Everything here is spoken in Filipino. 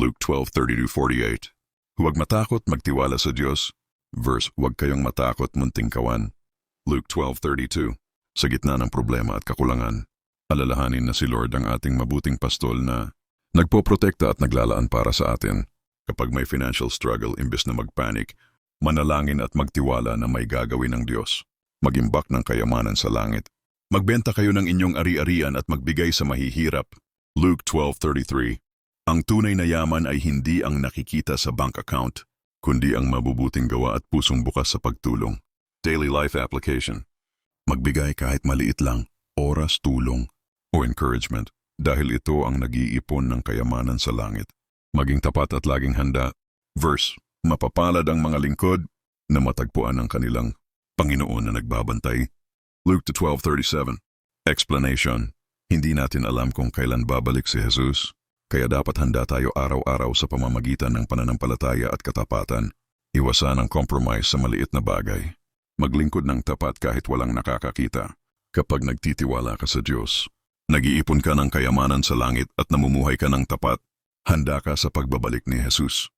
Luke 12:32-48. Huwag matakot magtiwala sa Diyos. Verse, huwag kayong matakot munting kawan. Luke 12:32. Sa gitna ng problema at kakulangan, alalahanin na si Lord ang ating mabuting pastol na nagpoprotekta at naglalaan para sa atin. Kapag may financial struggle, imbes na magpanic, manalangin at magtiwala na may gagawin ng Diyos. Magimbak ng kayamanan sa langit. Magbenta kayo ng inyong ari-arian at magbigay sa mahihirap. Luke 12.33 Ang tunay na yaman ay hindi ang nakikita sa bank account, kundi ang mabubuting gawa at pusong bukas sa pagtulong. Daily Life Application Magbigay kahit maliit lang, oras, tulong, o encouragement, dahil ito ang nag-iipon ng kayamanan sa langit. Maging tapat at laging handa. Verse, mapapalad ang mga lingkod na matagpuan ang kanilang Panginoon na nagbabantay. Luke to 12.37 Explanation Hindi natin alam kung kailan babalik si Jesus, kaya dapat handa tayo araw-araw sa pamamagitan ng pananampalataya at katapatan. Iwasan ang compromise sa maliit na bagay. Maglingkod ng tapat kahit walang nakakakita. Kapag nagtitiwala ka sa Diyos, nag-iipon ka ng kayamanan sa langit at namumuhay ka ng tapat, handa ka sa pagbabalik ni Jesus.